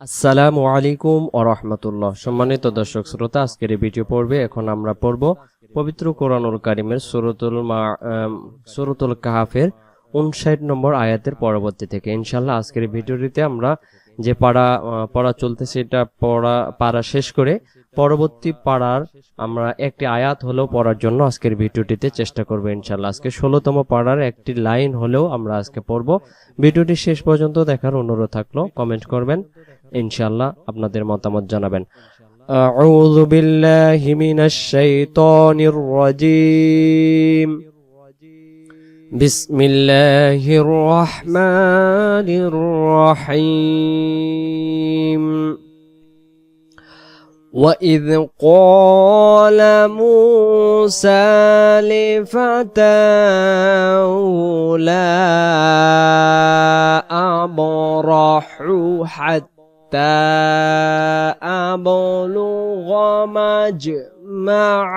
আসসালামু আলাইকুম ও রহমতুল্লাহ। সম্মানিত দর্শক শ্রোতা, আজকের এই ভিডিও পড়বে এখন আমরা পড়ব পবিত্র কোরআনুল কারিমের সুরতুল সুরতুল কাহাফের উনষাট নম্বর আয়াতের পরবর্তী থেকে। ইনশাল্লাহ আজকের ভিডিওটিতে আমরা যে পাড়া পড়া চলতেছে এটা পড়া, পাড়া শেষ করে পরবর্তী পাড়ার আমরা একটি আয়াত হলেও পড়ার জন্য আজকের ভিডিওটিতে চেষ্টা করব ইনশাল্লাহ আজকে ষোলোতম পাড়ার একটি লাইন হলেও আমরা আজকে পড়ব। ভিডিওটি শেষ পর্যন্ত দেখার অনুরোধ থাকল, কমেন্ট করবেন। ইনশাল্লাহ আপনাদের মতামত জানাবেন أعوذ بالله من الشيطان الرجيم بسم الله الرحمن الرحيم وإذ قال موسى لفتاه لا أبرح حتى أبلغ مجمع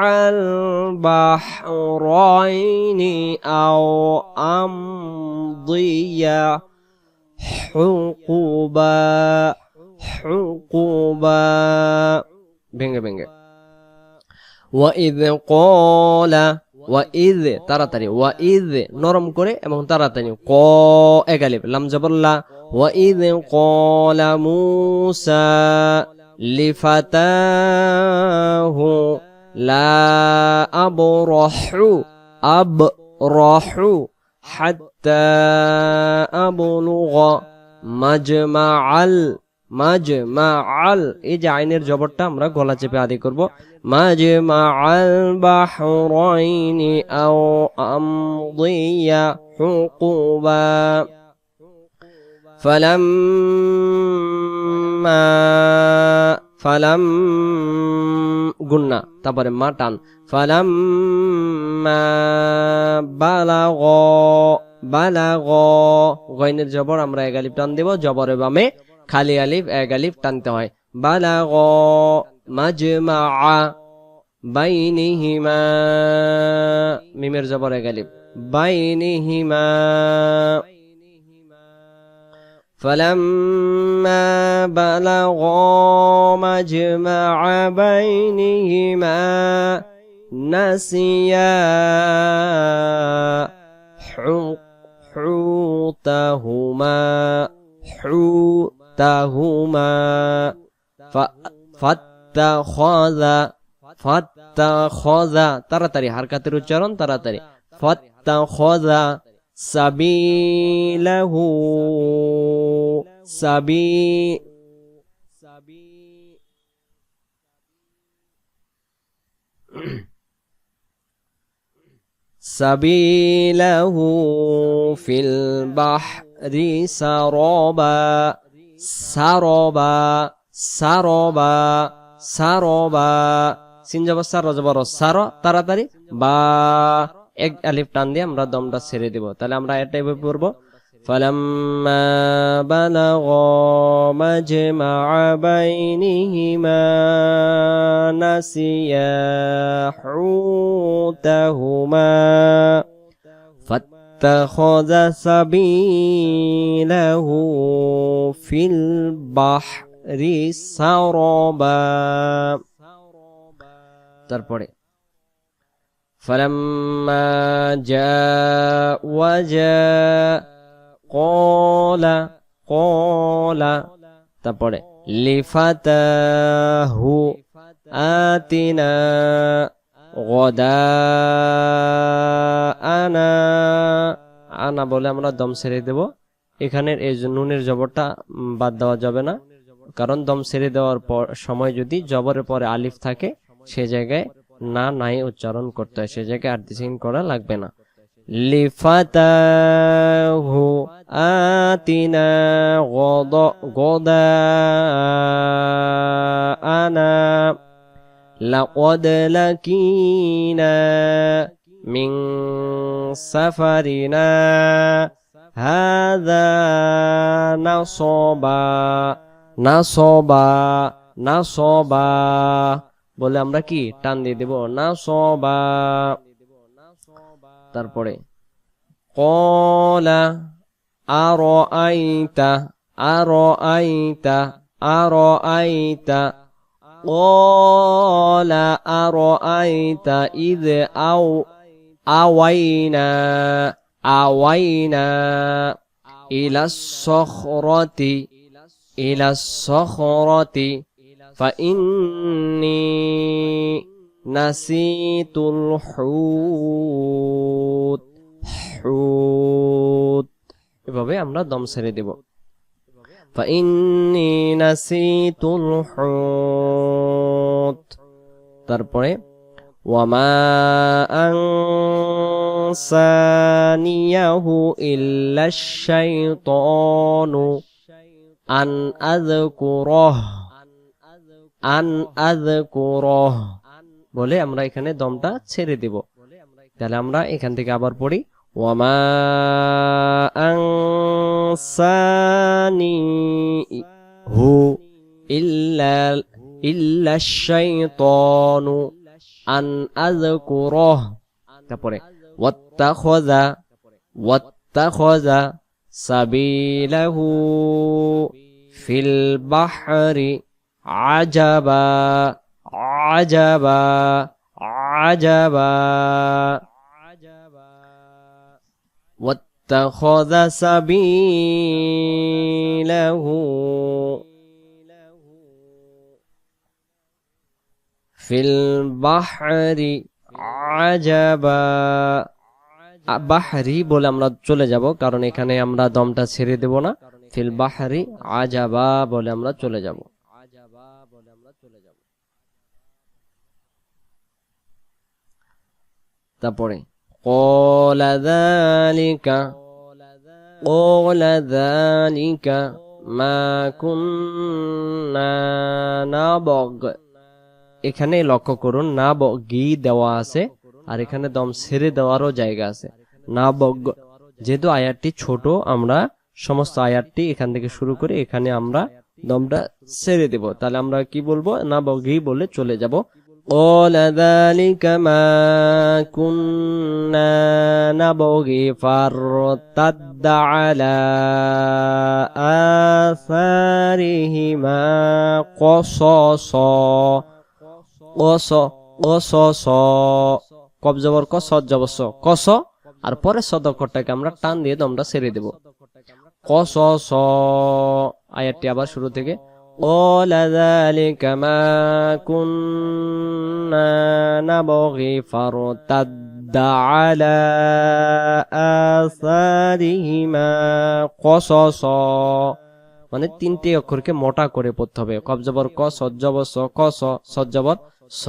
البحرين أو أمضي حقبا حقبا ভেঙে ভেঙে ওয়াইদ কলা ওয়াইদ তাড়াতাড়ি ওয়াইদ নরম করে এবং তাড়াতাড়ি ক এগালিব লাম জবল্লা ওয়াইদ কলা মুসা লিফাতাহু লা আবরাহু আবরাহু হাত্তা আবলুগা মাজমাআল মাজমাআল এই যে আইনের জবরটা আমরা গলা চেপে আদি করব। মাজমাআল বাহরাইনি আও আমদিয়া হুকুবা ফালাম্মা ফালাম গুন্না তারপরে মা টান, ফালাম্মা বালাগ জবর আমরা এক আলিফ টান দেব, জবরে বামে খালি আলিফ, এক আলিফ টানতে হয়। বালাগ মাজমা বাইনিহিমা, মিমের জবর এক আলিফ। বাইনিহিমা فلما بلغا مجمع بينهما نسيا حق حوتهما حوتهما ف- فاتخذ فاتخذ তাড়াতাড়ি হারকাতের উচ্চারণ তাড়াতাড়ি فاتخذ سبيله سبي سبيله في البحر سربا سربا سربا سربا سنجب السر سر جبر سر ترى ترى با. এক আলিফ টান দিয়ে আমরা দমটা ছেড়ে দিব তাহলে আমরা এটা এভাবে পড়বো فلما بلغا مجمع بينهما نسيا حوتهما فاتخذ سبيله في البحر سربا তারপরে فلما جاء وجاء قال قال তারপরে লিফাতাহু আতিনা গদাআনা আনা বলে আমরা দম ছেড়ে দেব এখানের এই যে নুনের জবরটা উম, বাদ দেওয়া যাবে না কারণ দম ছেড়ে দেওয়ার পর সময় যদি জবরের পরে আলিফ থাকে সে জায়গায় না নাই উচ্চারণ করতে হয় সে জায়গায় আর দিসিন করা লাগবে না লিফাতাহু আতিনা গদ গদাআনা لقد لكينا من سفرنا هذا نصبا نصبا نصبا বলে আমরা কি টান দিয়ে দেব নাসবা তারপরে কলা আর আইতা আর আইতা أرأيت قال أرأيت إذ أو أوينا أوينا إلى الصخرة إلى الصخرة فإني نسيت الحوت حوت এভাবে আমরা দম ছেড়ে দেব فإني نسيت الحوت তারপরে وما أنسانيه إلا الشيطان أن أذكره আন আদ বলে আমরা এখানে দমটা ছেড়ে দেব। তাহলে আমরা এখান থেকে আবার পড়ি, ওয়ামা আংসানি হু ইল্লা ইল্লা শাইতানু আন আযকুরাহ তারপরে ওয়াত্তাখাযা ওয়াত্তাখাযা সাবিলাহু ফিল বাহরি আজাবা আজাবা আজাবা واتخذ سبيله في البحر عجبا বাহারি বলে আমরা চলে যাব কারণ এখানে আমরা দমটা ছেড়ে দেব না ফিল বাহারি আজাবা বলে আমরা চলে যাব তারপরে এখানে লক্ষ্য করুন না বগি দেওয়া আছে, আর এখানে দম সেরে দেওয়ারও জায়গা আছে। না বগ যেহেতু আয়ারটি ছোট, আমরা সমস্ত আয়ারটি এখান থেকে শুরু করে এখানে আমরা দমটা সেরে দেব। তাহলে আমরা কি বলব? না বগি বলে চলে যাব। قال ذلك ما كنا نبغي فارتد على آثارهما قصصا قص قصص কব জবর ক সদ জবর স কস আর পরে সদকরটাকে আমরা টান দিয়ে দমটা ছেড়ে দেব কস স আয়াতটি আবার শুরু থেকে قال ذلك ما كنا نبغي فارتد على آثارهما قصصا মানে তিনটি অক্ষরকে মোটা করে পড়তে হবে কব জবর ক সজ্জবর স ক স সজ্জবর স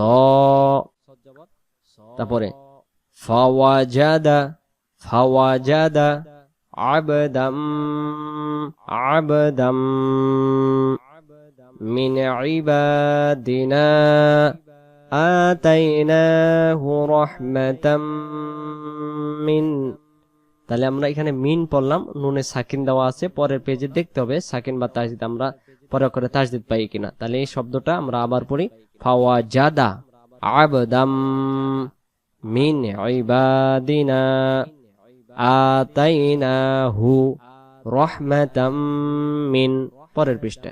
তারপরে ফাওয়াজাদা ফাওয়াজাদা আবদাম আবদাম من عبادنا آتيناه رحمة من তাহলে আমরা এখানে মিন পড়লাম নুনে সাকিন দেওয়া আছে পরের পেজে দেখতে হবে সাকিন বা তাজদিদ আমরা পরে করে তাজদিদ পাই কিনা তাহলে এই শব্দটা আমরা আবার পড়ি ফাওয়া জাদা আবদাম মিন ইবাদিনা আতাইনাহু রহমাতাম মিন পরের পৃষ্ঠা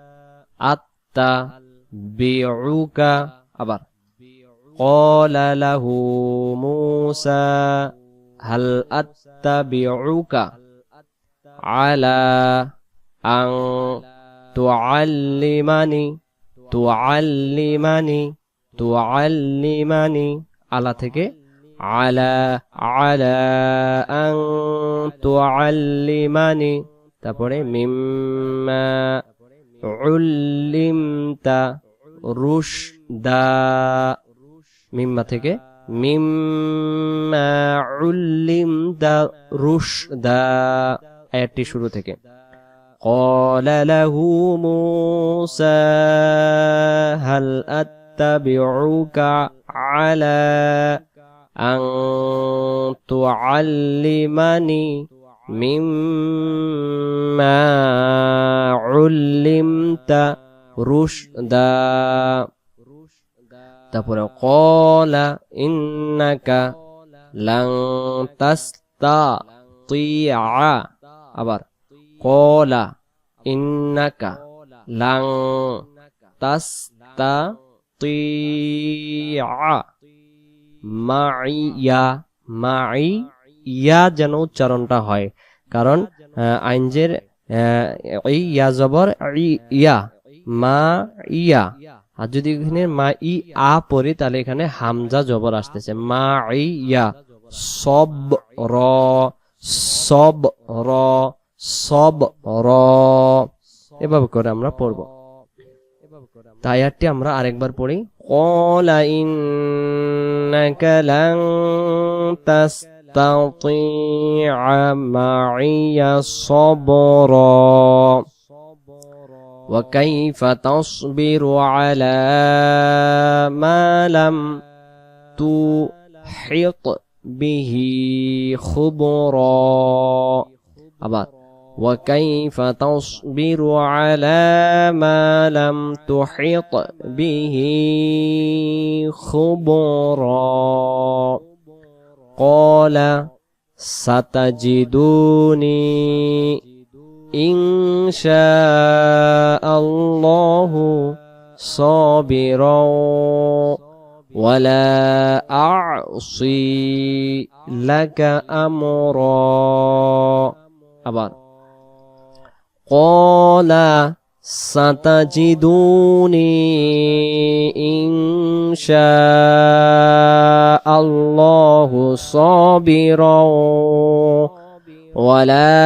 আত্তা বিউকা আবার। কলা লাহু মুসা, হাল আত্তা বিউকা আলা আং তুআল্লিমানি তুআল্লিমানি তুআল্লিমানি। আলা থেকে আলা আলা আং তুআল্লিমানি, তারপরে মিম্মা উল্লিমতা রুশদা মিম্মা থেকে মিম্মা উল্লিমতা রুশদা আয়াতটি শুরু থেকে قال له موسى هل أتبعك على أن تعلمني مما علمت رشدا তারপরে কলা ইন্নাকা লাং তাস্তা আবার কলা ইন্নাকা লাং তাস্তা মাইয়া মাই ইয়া যেন উচ্চারণটা হয়। কারণ আইনজের ইয়া জবর ইয়া, মা, ইয়া। আর যদি এখানে মা, ই, আ পড়ি, তাহলে এখানে হামজা জবর আসতেছে। মা ইয়া। সব, র সব র সব, র। এভাবে করে আমরা পড়ব। তায়ারটি আমরা আরেকবার পড়ি। কলা ইন্নাকা লান تستطيع معي الصبر. وكيف تصبر على ما لم تحط به خبرا. وكيف تصبر على ما لم تحط به خبرا. قال ستجدوني إن شاء الله صابرا ولا أعصي لك أمرا. أبار. قال ستجدوني إن شاء الله صابرا ولا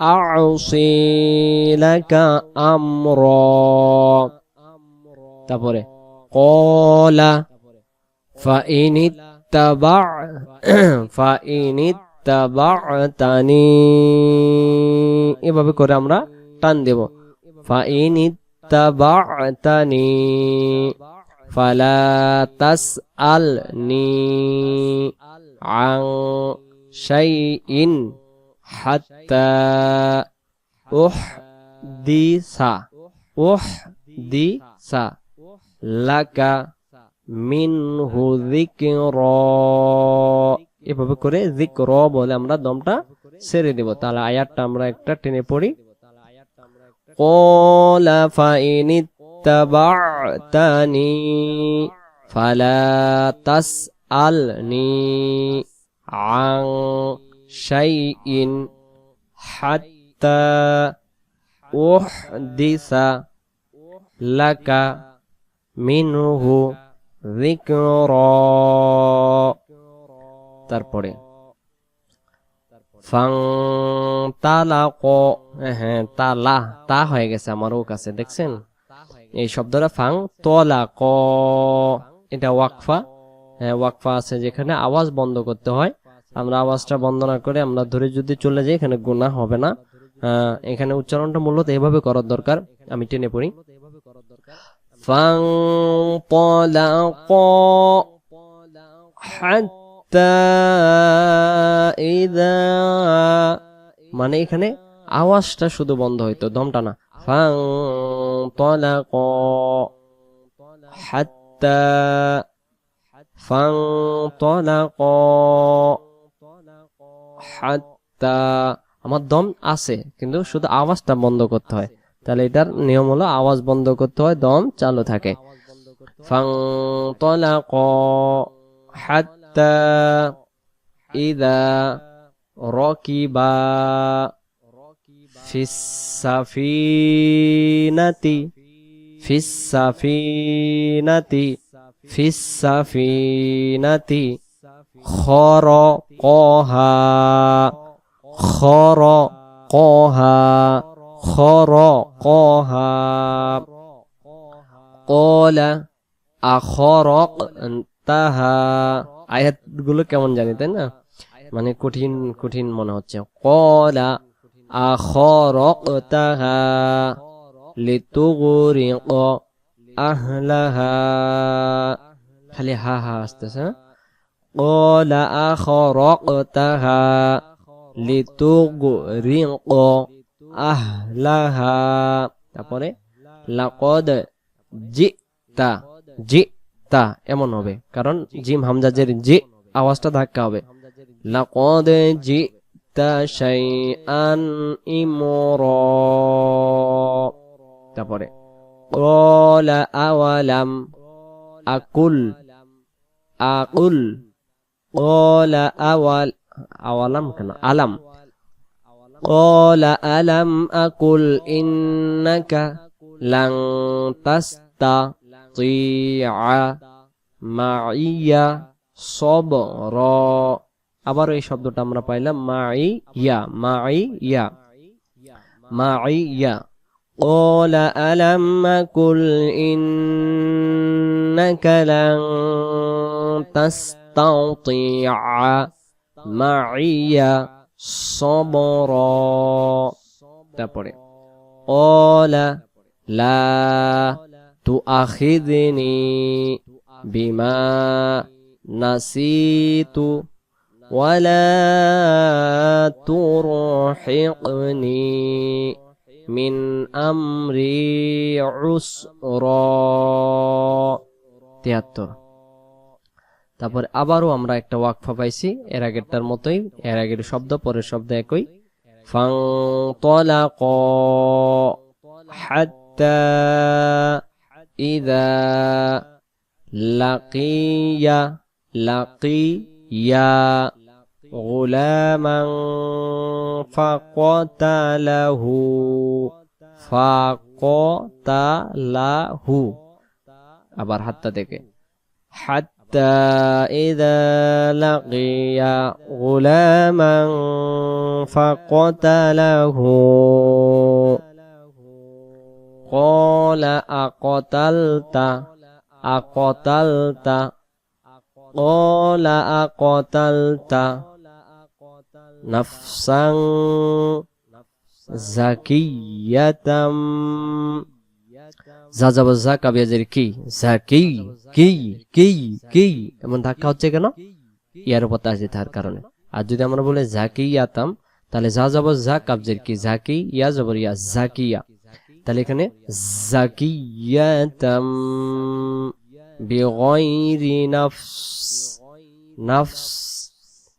أعصي لك أمرا তারপরে قال فإن اتبع فإن اتبعتني এভাবে করে আমরা টান দেব فإن اتبعتني فلا تسألني عن شيء حتى أحدث أحدث لك منه ذكرا এভাবে করে যিকর বলে আমরা দমটা ছেড়ে দেব তাহলে আয়াতটা আমরা একটা টেনে পড়ি قال فإن اتبعتني فلا تسألني عن شيء حتى أحدث لك منه ذكرا তারপরে ফাং তালাক হ্যাঁ তালা, তা হয়ে গেছে আমার ও কাছে, দেখছেন? এই শব্দটা ফাং তলাক এটা ওয়াকফা। হ্যাঁ ওয়াকফা আছে যেখানে আওয়াজ বন্ধ করতে হয়। আমরা আওয়াজটা বন্ধ না করে আমরা ধরে যদি চলে যাই, এখানে গুণা হবে না। এখানে উচ্চারণটা মূলত এভাবে করার দরকার, আমি টেনে পড়ি। ফাং মানে এখানে আওয়াজটা শুধু বন্ধ হইতো, দমটা না। ফাং তলাক হাত্তা ফাংতলাক হাত্তা। আমার দম আছে, কিন্তু শুধু আওয়াজটা বন্ধ করতে হয়। তাহলে এটার নিয়ম হলো আওয়াজ বন্ধ করতে হয়, দম চালু থাকে। ফাংতলাক حتى إذا ركب في السفينة في السفينة في السفينة خرقها خرقها خرقها. قال أخرقتها. তাহা আয়াতগুলো কেমন জানি, তাই না? মানে কঠিন কঠিন মনে হচ্ছে। কলা আখরকতাহা লিতুগরিক আহলাহা। খালি হা হা আসতেছে হ্যাঁ? কলা আখরকতাহা লিতুগরিক আহলাহা। তারপরে, লাকদ জিতা জিতা এমন হবে কারণ জিম হামজাজের জি আওয়াজটা ধাক্কা হবে লাকদ জিতা শাইআন ইমরা তারপরে قال أولم أقل أقل قال أول أولم كان ألم قال ألم أقل إنك لن تستطيع معي صبرا আবার এই শব্দটা আমরা পাইলাম মাই ইয়া মাই ইয়া মাই ইয়া قال ألم أقل إنك لن تستطيع معي صبرا তারপরে قال لا تؤاخذني بما نسيت ولا ترحقني من أمري عسرا তিয়াত্তর তারপর আবারও আমরা একটা ওয়াকফা পাইছি এর আগেরটার মতোই এর আগের শব্দ পরের শব্দ একই ফাং তলাক হাত্তা ইদা লাকিয়া লাকিয়া غلاما فقتله فقتله আবার হাত্তা থেকে حتى إذا لقي غلاما فقتله قال أقتلت أقتلت قال أقتلت نفسا زكية যা যাব যা কাবিয়াজের কি জাকি কি কি কি এমন ধাক্কা হচ্ছে কেন ইয়ার উপর তাজি তার কারণে আর যদি আমরা বলে জাকি ইয়াতাম তাহলে যা যাব যা কাবজের কি জাকি ইয়া জবর ইয়া জাকিয়া তাহলে এখানে জাকিয়াতাম বিগয়রি নাফস নাফস,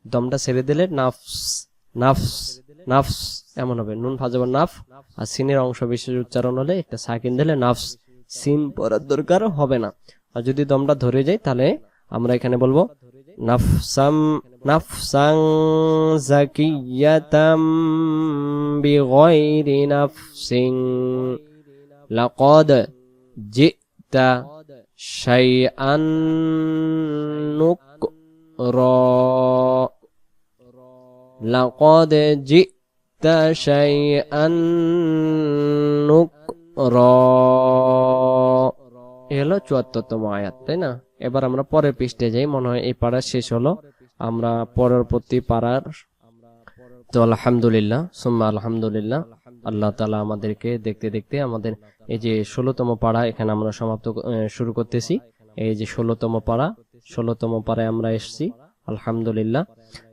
দমটা ছেড়ে দিলে নাফস নাফস নাফস, এমন হবে। নুন ফাজাব নাফ আর সিনের অংশ বিশেষ উচ্চারণ হলে একটা সাকিন দিলে নাফস। সিন পড়ার দরকার হবে না। আর যদি দমটা ধরে যায় তাহলে আমরা এখানে বলব, নাফসাম, নাফসাং জাকিয়াতাম বিগয়রি নাফসিং, লাকদ জিতা শাইআন নুকরা, লাকদ জিতা শাইআন নুকরা। এ হলো চুয়াত্তরতম আয়াত, তাই না? এবার আমরা পরের পৃষ্ঠে যাই, মনে হয় এই পাড়া শেষ হলো। আমরা পরবর্তী পাড়ার তো আলহামদুলিল্লাহ, সুম্মা আলহামদুলিল্লাহ। আল্লাহ তালা আমাদেরকে দেখতে দেখতে আমাদের এই যে ষোলোতম পাড়া এখানে আমরা সমাপ্ত শুরু করতেছি। এই যে ষোলোতম পাড়া, ষোলোতম পাড়ায় আমরা এসেছি, আলহামদুলিল্লাহ।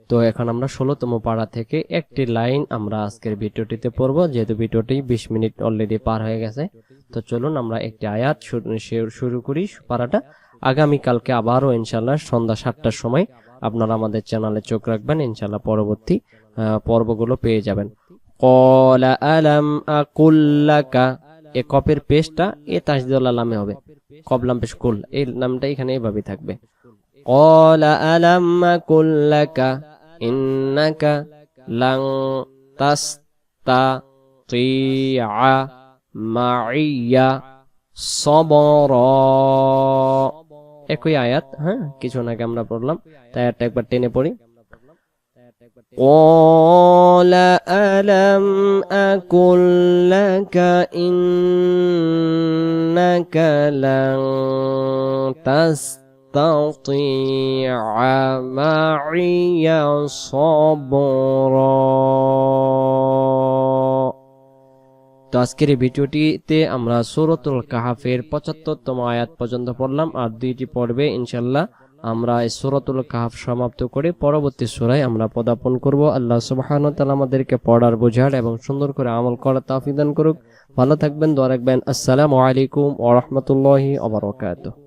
তো এখন আমরা ষোলোতম পাড়া থেকে একটি লাইন আমরা আজকের ভিডিওটিতে পড়ব, যেহেতু ভিডিওটি বিশ মিনিট অলরেডি পার হয়ে গেছে। তো চলুন আমরা একটি আয়াত শুরু করি পাড়াটা। আগামীকালকে আবারও ইনশাল্লাহ সন্ধ্যা সাতটার সময় আপনারা আমাদের চ্যানেলে চোখ রাখবেন ইনশাল্লাহ পরবর্তী পর্বগুলো পেয়ে যাবেন। এ কপের পেস্টটা এ তাসদুল্লাহ লামে হবে। কবলাম পেশ কুল, এই নামটা এখানে এভাবেই থাকবে। কলা আলাম কুল্লাকা إنك لن تستطيع معي صبرا একই আয়াত হ্যাঁ কিছু আগে আমরা পড়লাম তাই আয়াতটা একবার টেনে পড়ি قال ألم أقل لك إنك لن تستطيع تستطيع معي صبرا তো আজকের এই ভিডিওটিতে আমরা সূরাতুল কাহাফের পঁচাত্তরতম আয়াত পর্যন্ত পড়লাম আর দুইটি পর্বে ইনশাল্লাহ আমরা এই সূরাতুল কাহাফ সমাপ্ত করে পরবর্তী সূরায় আমরা পদার্পণ করব আল্লাহ সুবহানাহু ওয়া তাআলা আমাদেরকে পড়ার বোঝার এবং সুন্দর করে আমল করার তৌফিক দান করুক ভালো থাকবেন দোয়া রাখবেন আসসালামু আলাইকুম ওয়া রাহমাতুল্লাহি ওয়া বারাকাতুহু